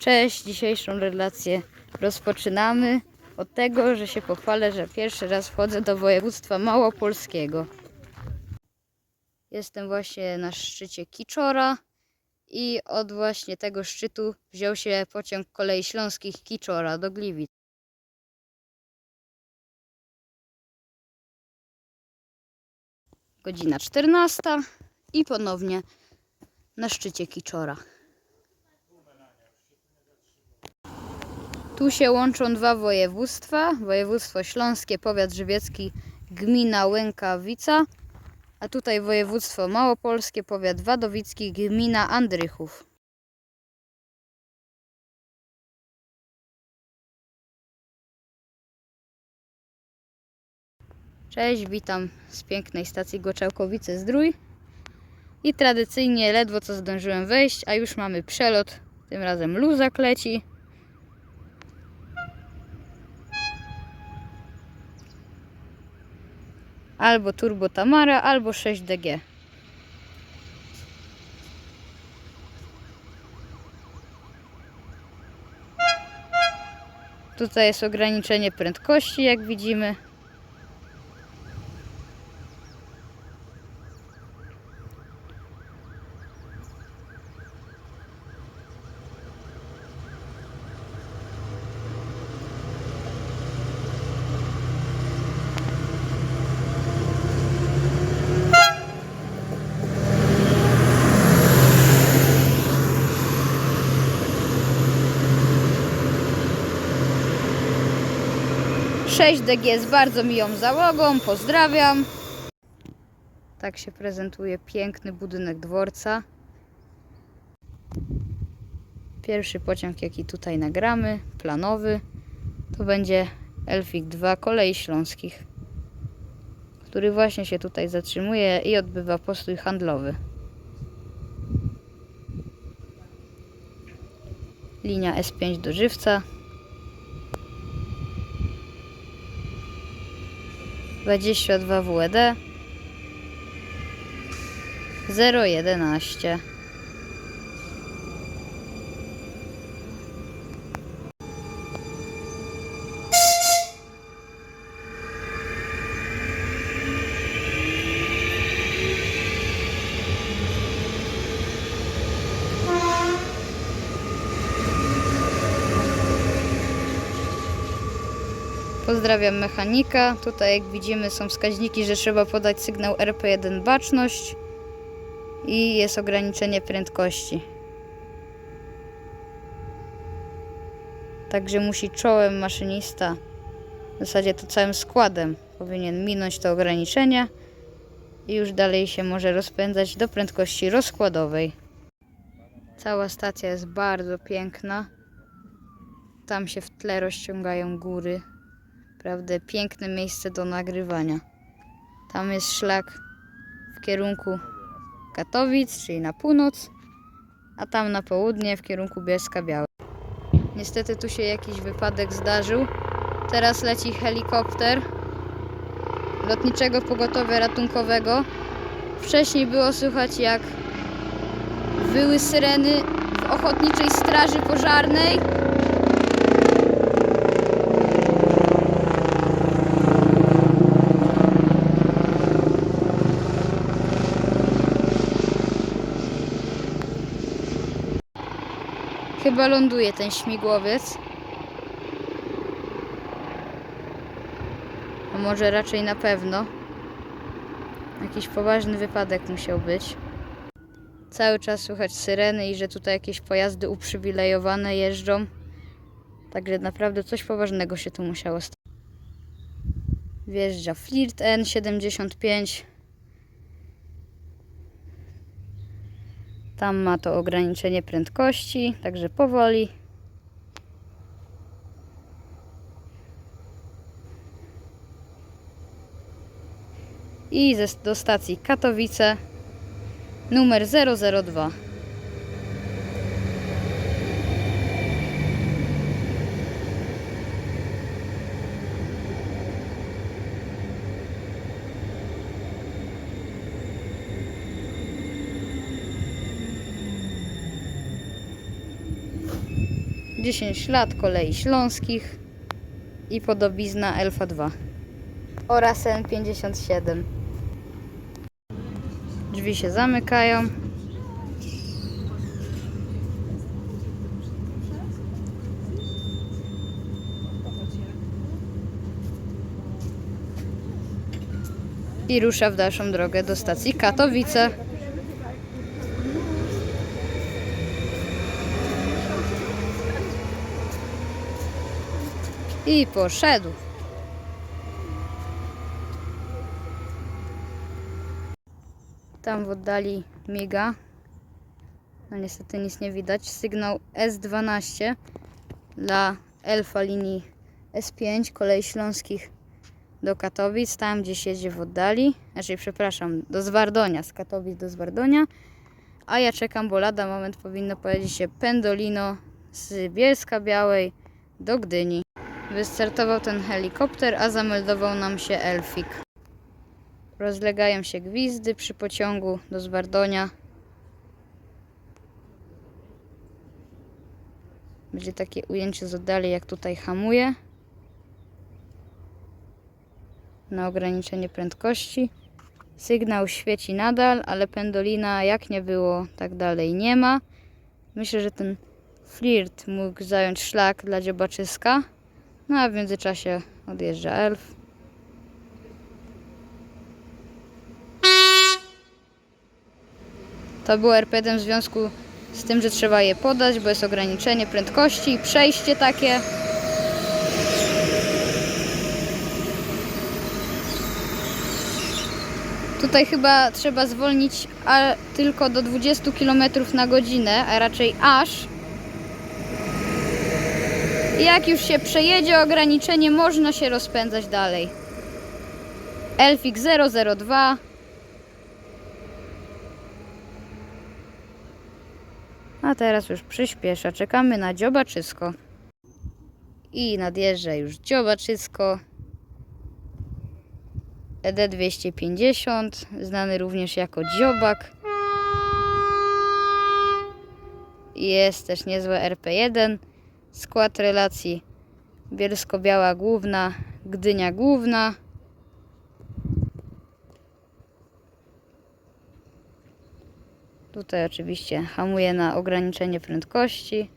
Cześć, dzisiejszą relację rozpoczynamy od tego, że się pochwalę, że pierwszy raz wchodzę do województwa małopolskiego. Jestem właśnie na szczycie Kiczora i od właśnie tego szczytu wziął się pociąg kolei śląskich Kiczora do Gliwic. Godzina 14 i ponownie na szczycie Kiczora. Tu się łączą dwa województwa. Województwo śląskie, powiat żywiecki, gmina Łękawica, a tutaj województwo małopolskie, powiat wadowicki, gmina Andrychów. Cześć, witam z pięknej stacji Goczałkowice Zdrój. I tradycyjnie ledwo co zdążyłem wejść, a już mamy przelot. Tym razem luzak leci. Albo Turbo Tamara, albo 6DG. Tutaj jest ograniczenie prędkości, jak widzimy. Sześć DG z bardzo miłą załogą, pozdrawiam. Tak się prezentuje piękny budynek dworca. Pierwszy pociąg, jaki tutaj nagramy, planowy, to będzie Elfik 2 Kolei Śląskich, który właśnie się tutaj zatrzymuje i odbywa postój handlowy. Linia S5 do Żywca. 22 WED 011 Pozdrawiam mechanika. Tutaj jak widzimy są wskaźniki, że trzeba podać sygnał RP1 baczność i jest ograniczenie prędkości. Także musi czołem maszynista, w zasadzie to całym składem powinien minąć te ograniczenia i już dalej się może rozpędzać do prędkości rozkładowej. Cała stacja jest bardzo piękna. Tam się w tle rozciągają góry. Naprawdę piękne miejsce do nagrywania. Tam jest szlak w kierunku Katowic, czyli na północ, a tam na południe w kierunku Bielska Białej. Niestety tu się jakiś wypadek zdarzył. Teraz leci helikopter lotniczego pogotowia ratunkowego. Wcześniej było słychać jak wyły syreny w ochotniczej straży pożarnej. Chyba ląduje ten śmigłowiec. A może raczej na pewno. Jakiś poważny wypadek musiał być. Cały czas słychać syreny i że tutaj jakieś pojazdy uprzywilejowane jeżdżą. Także naprawdę coś poważnego się tu musiało stać. Wjeżdża Flirt N75. Tam ma to ograniczenie prędkości, także powoli. I do stacji Katowice numer 002. 10 lat kolei śląskich i podobizna Elfa 2 oraz N57. Drzwi się zamykają. I rusza w dalszą drogę do stacji Katowice. I poszedł. Tam w oddali miga. No niestety nic nie widać. Sygnał S12 dla Elfa linii S5 kolei śląskich do Katowic, tam gdzie siedzi w oddali. Znaczy, przepraszam, do Zwardonia, z Katowic do Zwardonia. A ja czekam, bo lada moment powinno pojawić się Pendolino z Bielska Białej do Gdyni. Wystartował ten helikopter, a zameldował nam się Elfik. Rozlegają się gwizdy przy pociągu do Zwardonia. Będzie takie ujęcie z oddali, jak tutaj hamuje. Na ograniczenie prędkości. Sygnał świeci nadal, ale pendolina jak nie było, tak dalej nie ma. Myślę, że ten flirt mógł zająć szlak dla dziobaczyska. No a w międzyczasie odjeżdża elf. To było RPD w związku z tym, że trzeba je podać, bo jest ograniczenie prędkości, przejście takie. Tutaj chyba trzeba zwolnić tylko do 20 km na godzinę, a raczej aż. Jak już się przejedzie ograniczenie, można się rozpędzać dalej. Elfik 002 A teraz już przyspiesza. Czekamy na dziobaczysko. I nadjeżdża już dziobaczysko. E ED250, znany również jako dziobak. Jest też niezłe RP1. Skład relacji Bielsko-Biała Główna, Gdynia Główna. Tutaj oczywiście hamuje na ograniczenie prędkości.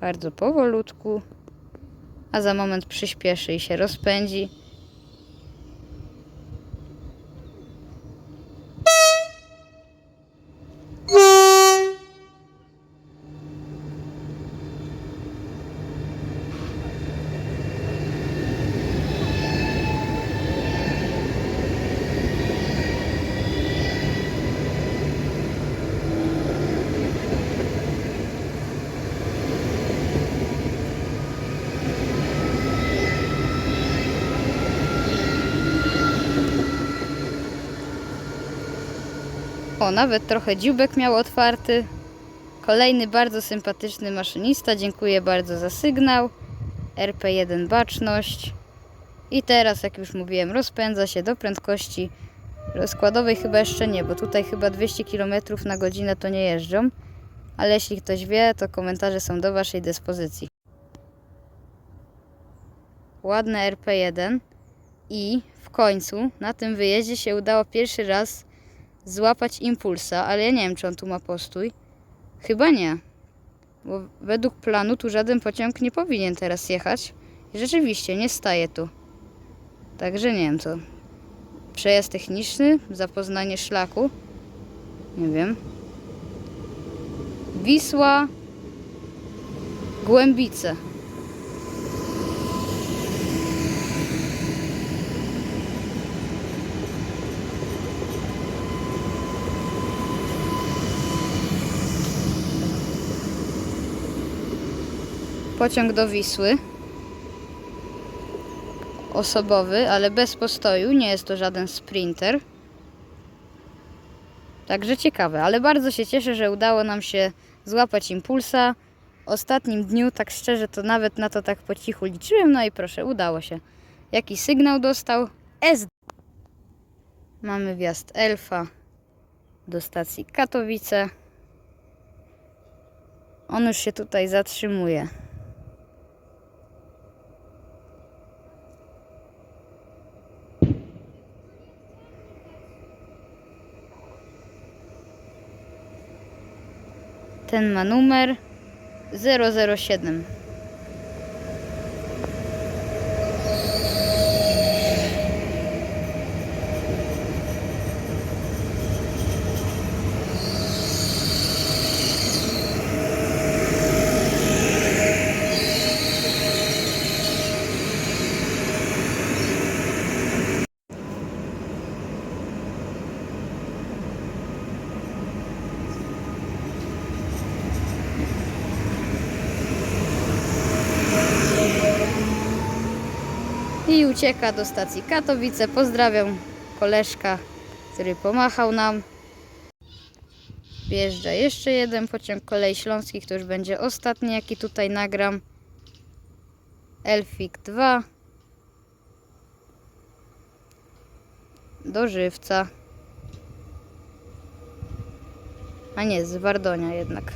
Bardzo powolutku. A za moment przyspieszy i się rozpędzi. Nawet trochę dziubek miał otwarty. Kolejny bardzo sympatyczny maszynista. Dziękuję bardzo za sygnał. RP1 baczność. I teraz, jak już mówiłem, rozpędza się do prędkości rozkładowej. Chyba jeszcze nie, bo tutaj chyba 200 km na godzinę to nie jeżdżą. Ale jeśli ktoś wie, to komentarze są do Waszej dyspozycji. Ładne RP1. I w końcu na tym wyjeździe się udało pierwszy raz złapać impulsa, ale ja nie wiem, czy on tu ma postój. Chyba nie. Bo według planu tu żaden pociąg nie powinien teraz jechać. I rzeczywiście nie staje tu. Także nie wiem co. Przejazd techniczny, zapoznanie szlaku. Nie wiem. Wisła. Głębice. Pociąg do Wisły. Osobowy, ale bez postoju. Nie jest to żaden sprinter. Także ciekawe, ale bardzo się cieszę, że udało nam się złapać impulsa. Ostatnim dniu, tak szczerze, to nawet na to tak po cichu liczyłem. No i proszę, udało się. Jaki sygnał dostał? S. Mamy wjazd Elfa do stacji Katowice. On już się tutaj zatrzymuje. Ten ma numer 007. ucieka do stacji Katowice. Pozdrawiam koleżka, który pomachał nam. Wjeżdża jeszcze jeden pociąg kolei śląskich, to już będzie ostatni, jaki tutaj nagram. Elfik 2. Do Żywca. A nie, z Wardonia jednak.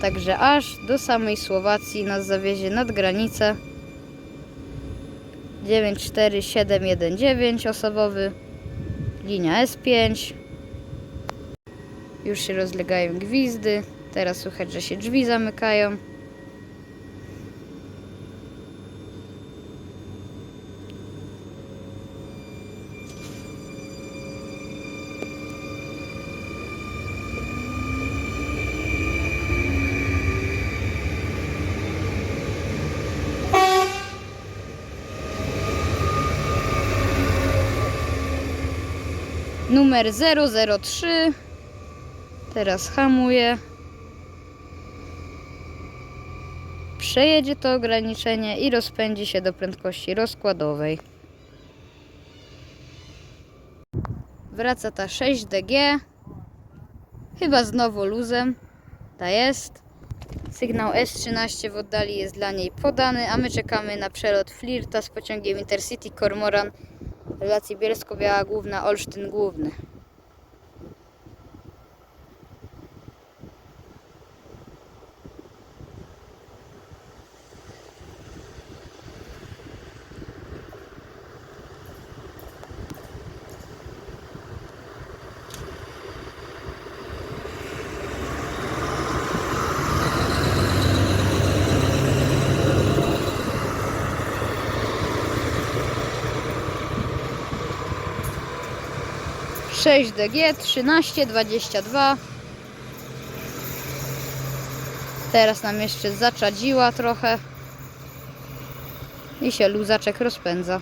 Także aż do samej Słowacji nas zawiezie nad granicę. 94719 osobowy. Linia S5. Już się rozlegają gwizdy. Teraz słychać, że się drzwi zamykają. Numer 003. Teraz hamuje. Przejedzie to ograniczenie i rozpędzi się do prędkości rozkładowej. Wraca ta 6DG. Chyba znowu luzem. Ta jest. Sygnał S13 w oddali jest dla niej podany, a my czekamy na przelot Flirta z pociągiem Intercity Cormoran relacji Bielsko-Biała Główna, Olsztyn Główny. Sześć DG, 13, 22. Teraz nam jeszcze zaczadziła trochę. I się luzaczek rozpędza.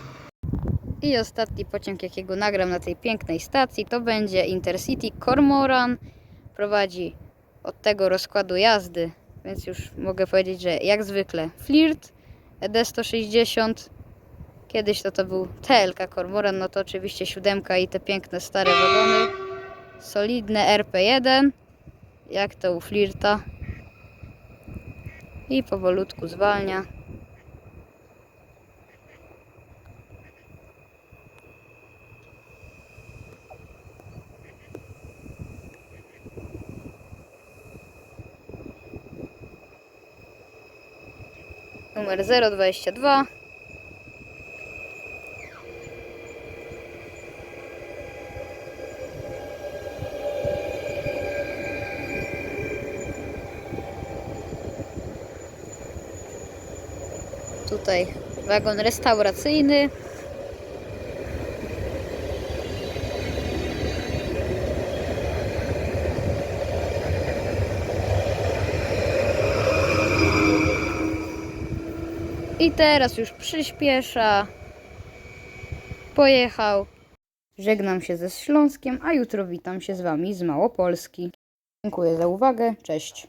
I ostatni pociąg, jakiego nagram na tej pięknej stacji, to będzie Intercity Cormoran. Prowadzi od tego rozkładu jazdy, więc już mogę powiedzieć, że jak zwykle Flirt ED160. Kiedyś to to był TLK Cormoran, no to oczywiście siódemka i te piękne stare wagony. Solidne RP1, jak to u Flirta. I powolutku zwalnia. Numer 022. Tutaj wagon restauracyjny. I teraz już przyspiesza. Pojechał. Żegnam się ze Śląskiem, a jutro witam się z Wami z Małopolski. Dziękuję za uwagę. Cześć.